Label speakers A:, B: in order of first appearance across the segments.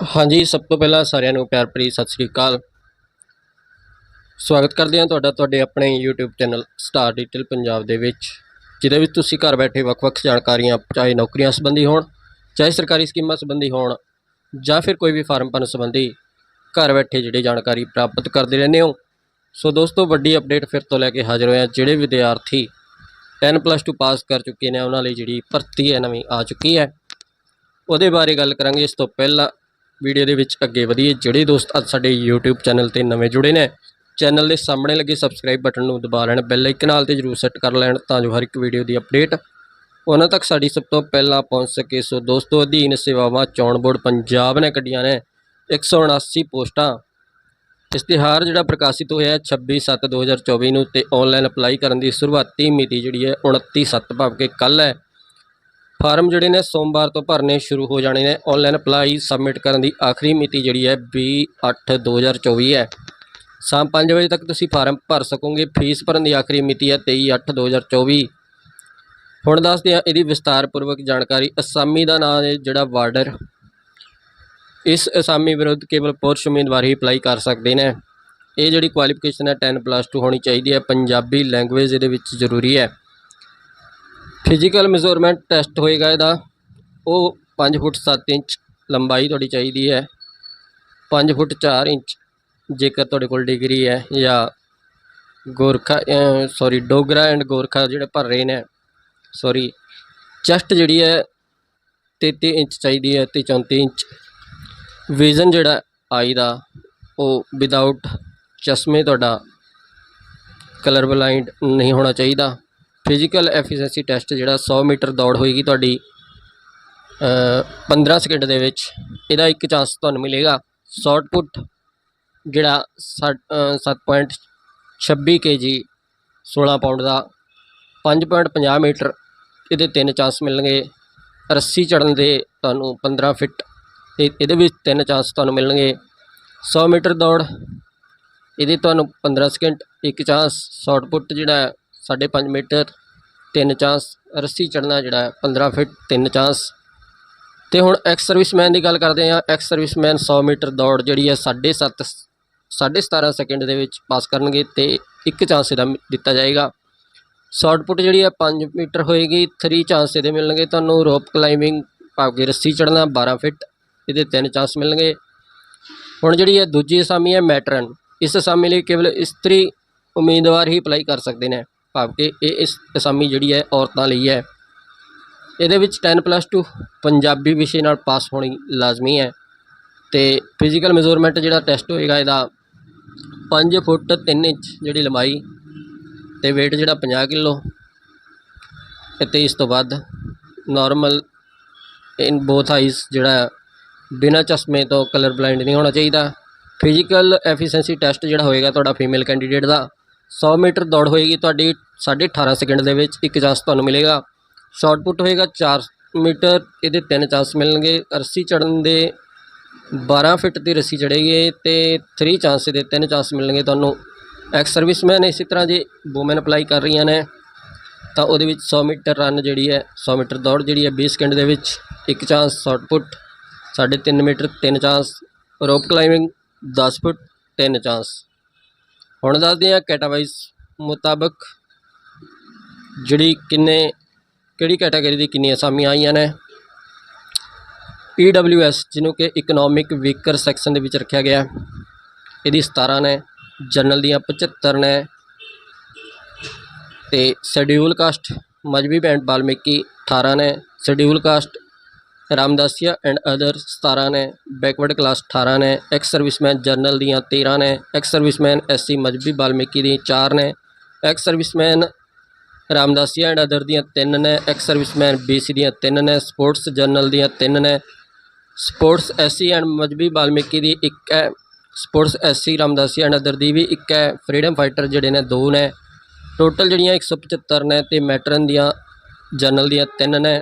A: ਹਾਂਜੀ, ਸਭ ਤੋਂ ਪਹਿਲਾਂ ਸਾਰਿਆਂ ਨੂੰ ਪਿਆਰ ਭਰੀ ਸਤਿ ਸ੍ਰੀ ਅਕਾਲ। ਸਵਾਗਤ ਕਰਦੇ ਹਾਂ ਤੁਹਾਡਾ, ਤੁਹਾਡੇ ਆਪਣੇ YouTube channel star detail Punjab ਦੇ ਵਿੱਚ, ਜਿਹਦੇ ਵਿੱਚ ਤੁਸੀਂ ਘਰ ਬੈਠੇ ਵੱਖ-ਵੱਖ ਜਾਣਕਾਰੀਆਂ, ਚਾਹੇ ਨੌਕਰੀਆਂ ਸੰਬੰਧੀ ਹੋਣ, ਚਾਹੇ ਸਰਕਾਰੀ ਸਕੀਮਾਂ ਸੰਬੰਧੀ ਹੋਣ, ਜਾਂ ਫਿਰ ਕੋਈ ਵੀ ਫਾਰਮ ਭਰਨ ਸੰਬੰਧੀ ਘਰ ਬੈਠੇ ਜਿਹੜੀ ਜਾਣਕਾਰੀ ਪ੍ਰਾਪਤ ਕਰਦੇ ਰਹਿੰਦੇ ਹੋ। ਸੋ ਦੋਸਤੋ, ਵੱਡੀ ਅਪਡੇਟ ਫਿਰ ਤੋਂ ਲੈ ਕੇ ਹਾਜ਼ਰ ਹੋਏ ਹਾਂ, ਜਿਹੜੇ ਵਿਦਿਆਰਥੀ 10+2 ਪਾਸ ਕਰ ਚੁੱਕੇ ਨੇ, ਉਹਨਾਂ ਲਈ ਜਿਹੜੀ ਭਰਤੀ ਹੈ, ਨਵੀਂ ਆ ਚੁੱਕੀ ਹੈ। ਉਹਦੇ ਬਾਰੇ ਗੱਲ ਕਰਾਂਗੇ। ਇਸ ਤੋਂ ਪਹਿਲਾਂ ਵੀਡੀਓ ਦੇ ਵਿੱਚ ਅੱਗੇ ਵਧੀਏ। ਜਿਹੜੇ ਦੋਸਤ ਅੱਜ ਸਾਡੇ YouTube ਚੈਨਲ ਤੇ ਨਵੇਂ ਜੁੜੇ ਨੇ, ਚੈਨਲ ਦੇ ਸਾਹਮਣੇ ਲੱਗੇ ਸਬਸਕ੍ਰਾਈਬ ਬਟਨ ਨੂੰ ਦਬਾ ਲੈਣ ਬੈਲ ਆਈਕਨ ਨਾਲ ਤੇ ਜਰੂਰ ਸੈੱਟ ਕਰ ਲੈਣ ਤਾਂ ਜੋ ਹਰ ਇੱਕ ਵੀਡੀਓ ਦੀ ਅਪਡੇਟ ਉਹਨਾਂ ਤੱਕ ਸਾਡੀ ਸਭ ਤੋਂ ਪਹਿਲਾਂ ਪਹੁੰਚ ਸਕੇ। ਸੋ ਦੋਸਤੋ, ਅਧੀਨ ਸੇਵਾਵਾਂ ਚੋਣ ਬੋਰਡ ਪੰਜਾਬ ਨੇ ਕੱਢੀਆਂ ਨੇ 179 ਪੋਸਟਾਂ। ਇਸ਼ਤਿਹਾਰ ਜਿਹੜਾ ਪ੍ਰਕਾਸ਼ਿਤ ਹੋਇਆ ਹੈ 26/7/2024 ਨੂੰ ਤੇ ਆਨਲਾਈਨ ਅਪਲਾਈ ਕਰਨ ਦੀ ਸ਼ੁਰੂਆਤੀ ਮਿਤੀ ਜਿਹੜੀ ਹੈ 29/7 ਭਾਵ ਕਿ ਕੱਲ ਹੈ। ਫਾਰਮ ਜਿਹੜੇ ਨੇ ਸੋਮਵਾਰ ਤੋਂ ਭਰਨੇ ਸ਼ੁਰੂ ਹੋ ਜਾਣੇ ਨੇ। ਆਨਲਾਈਨ ਅਪਲਾਈ ਸਬਮਿਟ ਕਰਨ ਦੀ ਆਖਰੀ ਮਿਤੀ ਜਿਹੜੀ ਹੈ 20/8/2024 ਹੈ। ਸ਼ਾਮ 5 ਵਜੇ ਤੱਕ ਤੁਸੀਂ ਫਾਰਮ ਭਰ ਸਕੋਗੇ। ਫੀਸ ਭਰਨ ਦੀ ਆਖਰੀ ਮਿਤੀ ਹੈ 23/8/2024 ਹੁਣ ਦੱਸਦੇ ਹਾਂ ਇਹਦੀ ਵਿਸਤਾਰਪੂਰਵਕ ਜਾਣਕਾਰੀ। ਅਸਾਮੀ ਦਾ ਨਾਮ ਹੈ ਜਿਹੜਾ ਵਾਰਡਰ। ਇਸ ਅਸਾਮੀ ਵਿਰੁੱਧ ਕੇਵਲ ਪੁਰਸ਼ ਉਮੀਦਵਾਰ ਹੀ ਅਪਲਾਈ ਕਰ ਸਕਦੇ ਨੇ। ਇਹ ਜਿਹੜੀ ਕੁਆਲੀਫਿਕੇਸ਼ਨ ਹੈ 10+2 ਹੋਣੀ ਚਾਹੀਦੀ ਹੈ। ਪੰਜਾਬੀ ਲੈਂਗੁਏਜ ਇਹਦੇ ਵਿੱਚ ਜ਼ਰੂਰੀ ਹੈ। ਫਿਜ਼ੀਕਲ ਮੈਜ਼ਰਮੈਂਟ ਟੈਸਟ ਹੋਏਗਾ ਇਹਦਾ। ਉਹ 5 ਫੁੱਟ 7 ਇੰਚ ਲੰਬਾਈ ਤੁਹਾਡੀ ਚਾਹੀਦੀ ਹੈ। 5 ਫੁੱਟ 4 ਇੰਚ ਜੇਕਰ ਤੁਹਾਡੇ ਕੋਲ ਡਿਗਰੀ ਹੈ ਜਾਂ ਗੋਰਖਾ ਸੌਰੀ ਡੋਗਰਾ ਐਂਡ ਗੋਰਖਾ ਜਿਹੜੇ ਭਰ ਰਹੇ ਨੇ ਸੌਰੀ ਚੈਸਟ ਜਿਹੜੀ ਹੈ 33 ਇੰਚ ਚਾਹੀਦੀ ਹੈ ਤੇ 34 ਇੰਚ। ਵਿਜ਼ਨ ਜਿਹੜਾ ਆਈ ਦਾ, ਉਹ ਵਿਦਆਊਟ ਚਸ਼ਮੇ ਤੁਹਾਡਾ ਕਲਰ ਬਲਾਈਂਡ ਨਹੀਂ ਹੋਣਾ ਚਾਹੀਦਾ। ਫਿਜ਼ੀਕਲ ਐਫੀਸ਼ੈਂਸੀ ਟੈਸਟ ਜਿਹੜਾ 100 ਮੀਟਰ ਦੌੜ ਹੋਏਗੀ ਤੁਹਾਡੀ ਅ, 15 ਸਕਿੰਟ ਦੇ ਵਿੱਚ ਇਹਦਾ ਇੱਕ ਚਾਂਸ ਤੁਹਾਨੂੰ ਮਿਲੇਗਾ। ਸ਼ਾਰਟ ਪੁੱਟ ਜਿਹੜਾ 7.26 ਕੇਜੀ 16 ਪਾਉਂਡ ਦਾ 5.50 ਮੀਟਰ ਇਹਦੇ ਤਿੰਨ ਚਾਂਸ ਮਿਲਣਗੇ। ਰੱਸੀ ਚੜਨ ਦੇ ਤੁਹਾਨੂੰ 15 ਫਿਟ ਤੇ ਇਹਦੇ ਵਿੱਚ ਤਿੰਨ ਚਾਂਸ ਤੁਹਾਨੂੰ ਮਿਲਣਗੇ। 100 ਮੀਟਰ ਦੌੜ ਇਹਦੇ ਤੁਹਾਨੂੰ 15 ਸਕਿੰਟ ਇੱਕ ਚਾਂਸ ਸ਼ਾਰਟ ਪੁੱਟ ਜਿਹੜਾ ਹੈ 5.5 ਮੀਟਰ ਤਿੰਨ ਚਾਂਸ, ਰੱਸੀ ਚੜਨਾ ਜਿਹੜਾ ਹੈ 15 ਫਿਟ ਤਿੰਨ ਚਾਂਸ। ਤੇ ਹੁਣ ਐਕਸ ਸਰਵਿਸਮੈਨ ਦੀ ਗੱਲ ਕਰਦੇ ਹਾਂ ਐਕਸ ਸਰਵਿਸਮੈਨ 100 ਮੀਟਰ ਦੌੜ ਜਿਹੜੀ ਹੈ 7.5 17.5 ਸੈਕਿੰਡ ਦੇ ਵਿੱਚ ਪਾਸ ਕਰਨਗੇ ਤੇ ਇੱਕ ਚਾਂਸ ਇਹਦਾ ਦਿੱਤਾ ਜਾਏਗਾ। ਸ਼ਾਰਟ ਪੁੱਟ ਜਿਹੜੀ ਹੈ 5 ਮੀਟਰ ਹੋਏਗੀ 3 ਚਾਂਸ ਇਹਦੇ ਮਿਲਣਗੇ ਤੁਹਾਨੂੰ ਰੋਪ ਕਲਾਈਮਿੰਗ ਭਾਵ ਕਿ ਰੱਸੀ ਚੜਨਾ 12 ਫਿਟ ਇਹਦੇ ਤਿੰਨ ਚਾਂਸ ਮਿਲਣਗੇ। ਹੁਣ ਜਿਹੜੀ ਹੈ ਦੂਜੀ ਅਸਾਮੀ ਹੈ ਮੈਟਰਨ ਇਸ ਅਸਾਮੀ ਲਈ ਕੇਵਲ ਇਸਤਰੀ ਉਮੀਦਵਾਰ ਹੀ ਅਪਲਾਈ ਕਰ ਸਕਦੇ ਨੇ। ਭਾਵ ਕਿ ਇਹ ਇਸ ਅਸਾਮੀ ਜਿਹੜੀ ਹੈ ਔਰਤਾਂ ਲਈ ਹੈ। ਇਹਦੇ ਵਿੱਚ 10+2 ਪੰਜਾਬੀ ਵਿਸ਼ੇ ਨਾਲ ਪਾਸ ਹੋਣੀ ਲਾਜ਼ਮੀ ਹੈ ਤੇ ਫਿਜ਼ੀਕਲ ਮੈਜ਼ਰਮੈਂਟ ਜਿਹੜਾ ਟੈਸਟ ਹੋਏਗਾ ਇਹਦਾ 5 ਫੁੱਟ 3 ਇੰਚ ਜਿਹੜੀ ਲੰਬਾਈ ਤੇ weight ਜਿਹੜਾ 50 ਕਿਲੋ ਤੇ ਇਸ ਤੋਂ ਵੱਧ ਨਾਰਮਲ ਇਨ ਬੋਥ ਆਈਜ਼ ਜਿਹੜਾ ਬਿਨਾਂ ਚਸ਼ਮੇ ਤੋਂ ਕਲਰ ਬਲਾਈਂਡ ਨਹੀਂ ਹੋਣਾ ਚਾਹੀਦਾ। ਫਿਜ਼ੀਕਲ ਐਫੀਸ਼ੀਐਂਸੀ ਟੈਸਟ ਜਿਹੜਾ ਹੋਏਗਾ ਤੁਹਾਡਾ ਫੀਮੇਲ ਕੈਂਡੀਡੇਟ ਦਾ 100 ਮੀਟਰ ਦੌੜ ਹੋਏਗੀ ਤੁਹਾਡੀ 18.5 ਸਕਿੰਟ ਦੇ ਵਿੱਚ, ਇੱਕ ਚਾਂਸ ਤੁਹਾਨੂੰ ਮਿਲੇਗਾ। ਸ਼ਾਰਟ ਹੋਏਗਾ 4 ਮੀਟਰ, ਇਹਦੇ ਤਿੰਨ ਚਾਂਸ ਮਿਲਣਗੇ। ਰੱਸੀ ਚੜਨ ਦੇ 12 ਫਿਟ ਦੀ ਰੱਸੀ ਚੜੇਗੀ ਤੇ 3 ਚਾਂਸ ਦੇ ਤਿੰਨ ਚਾਂਸ ਮਿਲਣਗੇ ਤੁਹਾਨੂੰ। ਐਕਸ ਸਰਵਿਸਮੈਨ ਇਸੇ ਤਰ੍ਹਾਂ ਜੇ ਵੂਮਨ ਅਪਲਾਈ ਕਰ ਰਹੀਆਂ ਨੇ, ਤਾਂ ਉਹਦੇ ਵਿੱਚ 100 ਮੀਟਰ ਰਨ ਜਿਹੜੀ ਹੈ 100 ਮੀਟਰ ਦੌੜ ਜਿਹੜੀ ਹੈ 20 ਸਕਿੰਟ ਦੇ ਵਿੱਚ, ਇੱਕ ਚਾਂਸ ਸ਼ਾਰਟ ਪੁੱਟ 3.5 ਮੀਟਰ ਤਿੰਨ ਚਾਂਸ ਰੋਪ ਕਲਾਈਮਿੰਗ 10 ਫੁੱਟ, ਤਿੰਨ ਚਾਂਸ। ਹੁਣ ਦੱਸਦੇ ਹਾਂ ਕੈਟਾਵਾਈਜ਼ ਮੁਤਾਬਕ ਜਿਹੜੀ ਕਿੰਨੇ, ਕਿਹੜੀ ਕੈਟਾਗਰੀ ਦੀ ਕਿੰਨੀਆਂ ਅਸਾਮੀਆਂ ਆਈਆਂ ਨੇ। ਈਡਬਲਯੂਐਸ ਜਿਹਨੂੰ ਕਿ ਇਕਨੋਮਿਕ ਵੀਕਰ ਸੈਕਸ਼ਨ ਦੇ ਵਿੱਚ ਰੱਖਿਆ ਗਿਆ। ਇਹਦੀ 17 ਨੇ ਜਨਰਲ ਦੀਆਂ 75 ਨੇ। ਤੇ ਸ਼ੈਡਿਊਲ ਕਾਸਟ ਮਜਬੀ ਬੈਂਡ ਬਾਲਮੀਕੀ 18 ਨੇ। Schedule caste Ramdasia and other 17 ਨੇ ਬੈਕਵਰਡ ਕਲਾਸ 18 ਨੇ ਐਕਸ ਸਰਵਿਸਮੈਨ ਜਰਨਲ ਦੀਆਂ 13 ਨੇ ex serviceman SC Mazhabi Balmiki ਦੀ 4 ਨੇ ex serviceman Ramdasia and other ਦੀਆਂ 3 ਨੇ ਐਕਸ ਸਰਵਿਸਮੈਨ ਬੀਸੀ ਦੀਆਂ 3 ਨੇ ਸਪੋਰਟਸ ਜਰਨਲ ਦੀਆਂ 3 ਨੇ sports SC and Mazhabi Balmiki ਦੀ 1 ਹੈ sports SC Ramdasi and other ਦੀ ਵੀ ਇੱਕ ਹੈ ਫਰੀडम ਫਾਈਟਰ ਜਿਹੜੇ ਨੇ ਦੋ ਨੇ ਟੋਟਲ ਜਿਹੜੀਆਂ 175 ਨੇ ਤੇ ਮੈਟਰਨ ਦੀਆਂ ਜਰਨਲ ਦੀਆਂ ਤਿੰਨ ਨੇ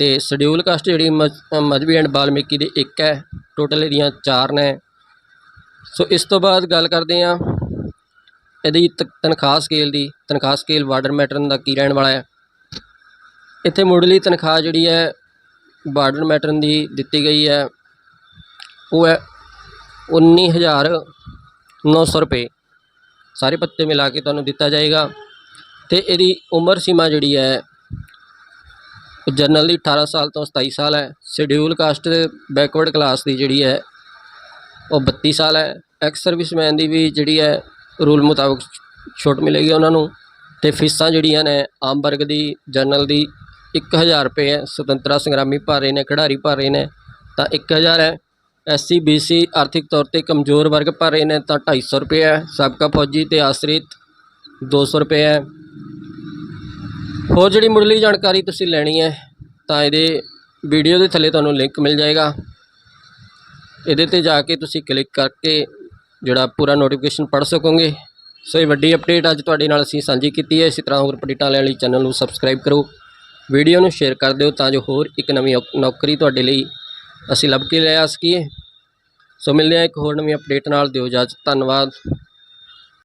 A: ਤੇ ਸ਼ਡਿਊਲ ਕਾਸਟ ਜਿਹੜੀ ਮਜ- ਮਜ਼ਹਬੀ ਐਂਡ ਬਾਲਮੀਕੀ ਦੀ ਇੱਕ ਹੈ ਟੋਟਲ ਇਹਦੀਆਂ ਚਾਰ ਨੇ। ਸੋ ਇਸ ਤੋਂ ਬਾਅਦ ਗੱਲ ਕਰਦੇ ਹਾਂ ਇਹਦੀ ਤ- ਤਨਖਾਹ ਸਕੇਲ ਦੀ। ਤਨਖਾਹ ਸਕੇਲ ਵਾਰਡਰ ਮੈਟਰਨ ਦਾ ਕੀ ਰਹਿਣ ਵਾਲਾ ਹੈ? ਇੱਥੇ ਮੁੱਢਲੀ ਤਨਖਾਹ ਜਿਹੜੀ ਹੈ ਬਾਰਡਰ ਮੈਟਰਨ ਦੀ ਦਿੱਤੀ ਗਈ ਹੈ, ਉਹ ਹੈ 19900 ਰੁਪਏ। ਸਾਰੇ ਪੱਤੇ ਮਿਲਾ ਕੇ ਤੁਹਾਨੂੰ ਦਿੱਤਾ ਜਾਏਗਾ। ਤੇ ਇਹਦੀ ਉਮਰ ਸੀਮਾ ਜਿਹੜੀ ਹੈ ਜਨਰਲ ਦੀ 18 ਸਾਲ ਤੋਂ 27 ਸਾਲ ਹੈ। ਸ਼ਡਿਊਲ ਕਾਸਟ ਬੈਕਵਰਡ ਕਲਾਸ ਦੀ ਜਿਹੜੀ ਹੈ, ਉਹ 32 ਸਾਲ ਹੈ। ਐਕਸ ਸਰਵਿਸਮੈਨ ਦੀ ਵੀ ਜਿਹੜੀ ਹੈ ਰੂਲ ਮੁਤਾਬਕ ਛੋਟ ਮਿਲੇਗੀ ਉਹਨਾਂ ਨੂੰ। ਤੇ ਫੀਸਾਂ ਜਿਹੜੀਆਂ ਨੇ, ਆਮ ਵਰਗ ਦੀ, ਜਨਰਲ ਦੀ 1000 ਰੁਪਏ ਹੈ। ਸੁਤੰਤਰਾ ਸੰਗਰਾਮੀ ਭਰ ਰਹੇ ਨੇ, ਖਿਡਾਰੀ ਭਰ ਰਹੇ ਨੇ, ਤਾਂ 1000 ਹੈ। ਐਸਸੀ ਬੀਸੀ ਆਰਥਿਕ ਤੌਰ ਤੇ ਕਮਜ਼ੋਰ ਵਰਗ ਭਰ ਰਹੇ ਨੇ, ਤਾਂ 250 ਰੁਪਏ ਹੈ। ਸਾਬਕਾ ਫੌਜੀ ਤੇ ਆਸਰਿਤ 200 ਰੁਪਏ ਹੈ। ਹੋਰ ਜਿਹੜੀ ਮੁੱਢਲੀ ਜਾਣਕਾਰੀ ਤੁਸੀਂ ਲੈਣੀ ਹੈ, ਤਾਂ ਇਹਦੇ ਵੀਡੀਓ ਦੇ ਥੱਲੇ ਤੁਹਾਨੂੰ ਲਿੰਕ ਮਿਲ ਜਾਏਗਾ। ਇਹਦੇ ਤੇ ਜਾ ਕੇ ਤੁਸੀਂ ਕਲਿੱਕ ਕਰਕੇ ਜਿਹੜਾ ਪੂਰਾ ਨੋਟੀਫਿਕੇਸ਼ਨ ਪੜ੍ਹ ਸਕੋਗੇ। ਸੋ ਇਹ ਵੱਡੀ ਅਪਡੇਟ ਅੱਜ ਤੁਹਾਡੇ ਨਾਲ ਅਸੀਂ ਸਾਂਝੀ ਕੀਤੀ ਹੈ। ਇਸੇ ਤਰ੍ਹਾਂ ਹੋਰ ਅਪਡੇਟਾਂ ਲੈਣ ਲਈ ਚੈਨਲ ਨੂੰ ਸਬਸਕ੍ਰਾਈਬ ਕਰੋ। ਵੀਡੀਓ ਨੂੰ ਸ਼ੇਅਰ ਕਰ ਦਿਓ ਤਾਂ ਜੋ ਹੋਰ ਇੱਕ ਨਵੀਂ ਔਕ- ਨੌਕਰੀ ਤੁਹਾਡੇ ਲਈ ਅਸੀਂ ਲੱਭ ਕੇ ਲੈ ਆ ਸਕੀਏ। ਸੋ ਮਿਲਦੇ ਹਾਂ ਇੱਕ ਹੋਰ ਨਵੀਂ ਅਪਡੇਟ ਨਾਲ। ਦਿਓ ਇਜਾਜ਼ਤ। ਧੰਨਵਾਦ।